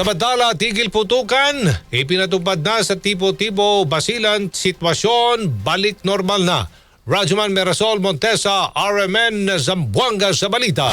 Samantala, tigil putukan, ipinatupad na sa tipo-tipo basilan sitwasyon, balik normal na. Rajuman Merasol Montesa, RMN Zamboanga sa balita.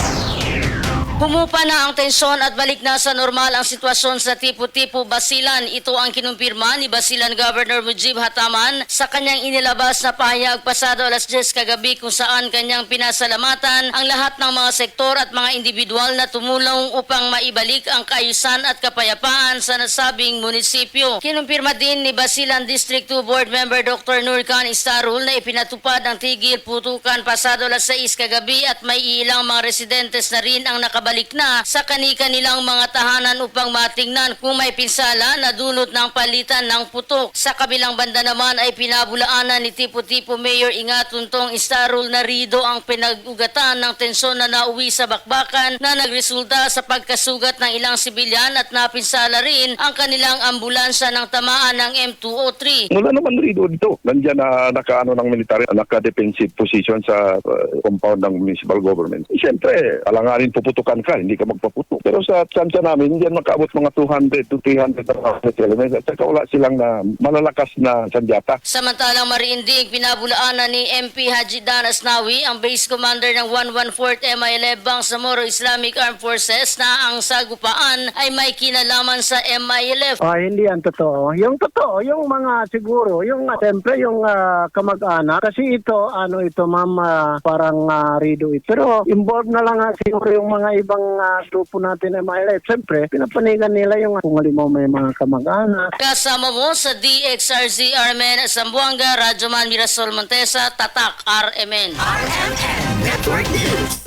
Humupa na ang tensyon at balik na sa normal ang sitwasyon sa tipo-tipo Basilan. Ito ang kinumpirma ni Basilan Governor Mujib Hataman sa kanyang inilabas na pahayag pasado alas 10 kagabi kung saan kanyang pinasalamatan ang lahat ng mga sektor at mga individual na tumulong upang maibalik ang kaayusan at kapayapaan sa nasabing munisipyo. Kinumpirma din ni Basilan District 2 Board Member Dr. Nurkan Istarul na ipinatupad ang tigil putukan pasado alas 6 kagabi at may ilang mga residentes na rin ang nakabalik na sa kani-kanilang mga tahanan upang matingnan kung may pinsala na dulot ng palitan ng putok. Sa kabilang banda naman ay pinabulaanan ni Tipo-Tipo Mayor Ingatuntong Istarul na rido ang pinag-ugatan ng tensyon na nauwi sa bakbakan na nagresulta sa pagkasugat ng ilang sibilyan at napinsala rin ang kanilang ambulansya ng tamaan ng M203. Wala naman rito dito. Nandiyan na nakaano ng military, naka-defensive position sa uh, compound ng municipal government. Siyempre, alanganin puputukan ka, hindi ka magpaputok. Pero sa tsansa namin, hindi yan makaabot mga 200 to 300 rounds elements. At saka wala silang na malalakas na sandyata. Samantalang mariindig, pinabulaanan ni MP Haji Dan Asnawi, ang base commander ng 114th MILF Bangsamoro Islamic Armed Forces na ang sagupaan ay may kinalaman sa MILF. Ah, hindi yan totoo. Yung totoo, yung mga siguro, yung uh, siyempre yung ah, kamag-anak kasi ito ano ito ma'am ah, parang uh, rido ito. Pero involved na lang siguro yung mga ibang ah, grupo natin na MILF. Siyempre, pinapanigan nila yung kung halimbawa may mga kamag-anak. Kasama mo sa DXRZ RMN Sambuanga, Radyoman Mirasol Montesa, Tatak RMN. RMN Network News.